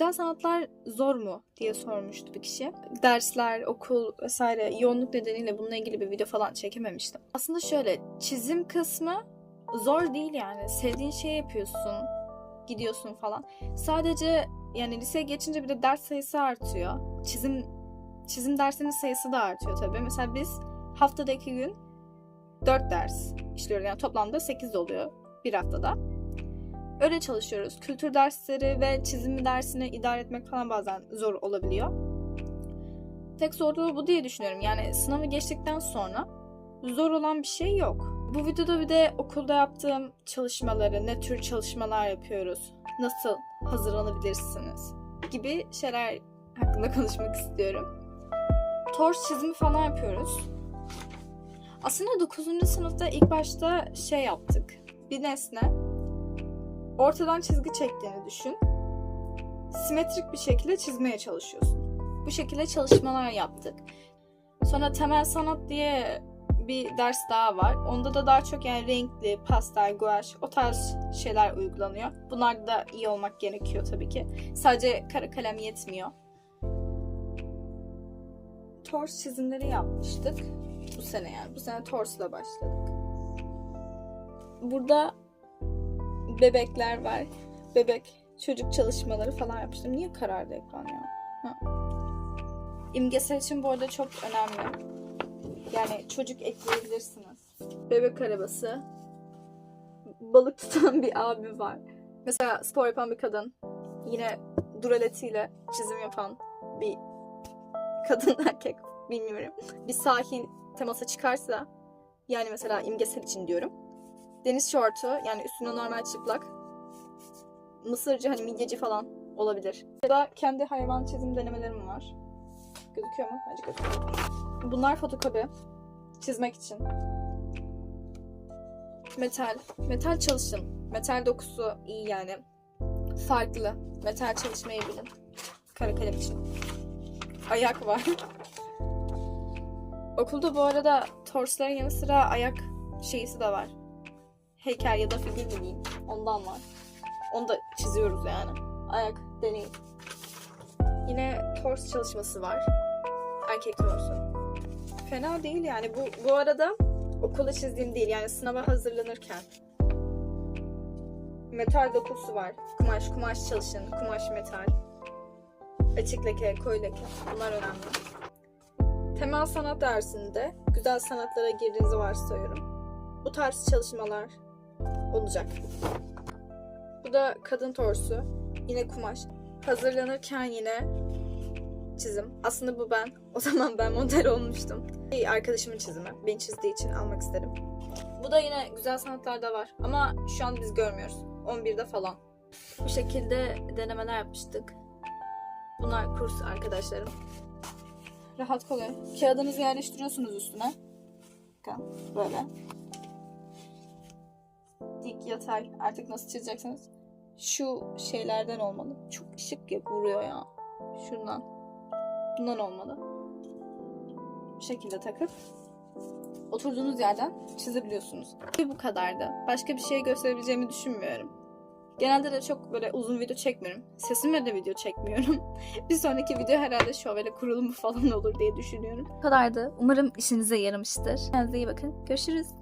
Güzel sanatlar zor mu diye sormuştu bir kişi. Dersler, okul vesaire yoğunluk nedeniyle bununla ilgili bir video falan çekememiştim. Aslında şöyle çizim kısmı zor değil yani. Sevdiğin şeyi yapıyorsun, gidiyorsun falan. Sadece yani liseye geçince bir de ders sayısı artıyor. Çizim çizim dersinin sayısı da artıyor tabii. Mesela biz haftada iki gün 4 ders işliyoruz. Yani toplamda 8 oluyor bir haftada. Öyle çalışıyoruz. Kültür dersleri ve çizim dersini idare etmek falan bazen zor olabiliyor. Tek zorluğu bu diye düşünüyorum. Yani sınavı geçtikten sonra zor olan bir şey yok. Bu videoda bir de okulda yaptığım çalışmaları, ne tür çalışmalar yapıyoruz, nasıl hazırlanabilirsiniz gibi şeyler hakkında konuşmak istiyorum. Tors çizimi falan yapıyoruz. Aslında 9. sınıfta ilk başta şey yaptık. Bir nesne ortadan çizgi çektiğini düşün. Simetrik bir şekilde çizmeye çalışıyorsun. Bu şekilde çalışmalar yaptık. Sonra temel sanat diye bir ders daha var. Onda da daha çok yani renkli, pastel, guaj o tarz şeyler uygulanıyor. Bunlarda da iyi olmak gerekiyor tabii ki. Sadece kara kalem yetmiyor. Tors çizimleri yapmıştık. Bu sene yani. Bu sene torsla başladık. Burada bebekler var. Bebek çocuk çalışmaları falan yapmıştım. Niye karardı ekran ya? Ha. İmgesel için bu arada çok önemli. Yani çocuk ekleyebilirsiniz. Bebek arabası. Balık tutan bir abi var. Mesela spor yapan bir kadın. Yine duraletiyle çizim yapan bir kadın erkek bilmiyorum. Bir sahil teması çıkarsa yani mesela imgesel için diyorum. Deniz şortu yani üstüne normal çıplak. Mısırcı hani midyeci falan olabilir. Ya da kendi hayvan çizim denemelerim var. Gözüküyor mu? Bence gözüküyor. Bunlar fotokopi. Çizmek için. Metal. Metal çalışın. Metal dokusu iyi yani. Farklı. Metal çalışmayı bilin. Kara kalem için. Ayak var. Okulda bu arada torsların yanı sıra ayak şeysi de var. Heykel ya da figür mü diyeyim. Ondan var. Onu da çiziyoruz yani. Ayak deneyi. Yine tors çalışması var. Erkek torsu. Fena değil yani. Bu, bu arada okulda çizdiğim değil. Yani sınava hazırlanırken. Metal dokusu var. Kumaş, kumaş çalışın. Kumaş metal. Açık leke, koyu leke. Bunlar önemli. Temel sanat dersinde güzel sanatlara girdiğinizi varsayıyorum. Bu tarz çalışmalar olacak. Bu da kadın torsu. Yine kumaş. Hazırlanırken yine çizim. Aslında bu ben. O zaman ben model olmuştum. Bir arkadaşımın çizimi. Beni çizdiği için almak isterim. Bu da yine güzel sanatlarda var. Ama şu an biz görmüyoruz. 11'de falan. Bu şekilde denemeler yapmıştık. Bunlar kurs arkadaşlarım. Rahat kolay. Kağıdınızı yerleştiriyorsunuz üstüne. Bakın böyle. Dik yatay artık nasıl çizeceksiniz? Şu şeylerden olmalı. Çok şık ya vuruyor ya. Şundan. Bundan olmalı. Bu şekilde takıp oturduğunuz yerden çizebiliyorsunuz. Bu kadardı. Başka bir şey gösterebileceğimi düşünmüyorum. Genelde de çok böyle uzun video çekmiyorum. Sesimle de video çekmiyorum. bir sonraki video herhalde şöyle kurulumu falan olur diye düşünüyorum. Bu kadardı. Umarım işinize yaramıştır. Kendinize iyi bakın. Görüşürüz.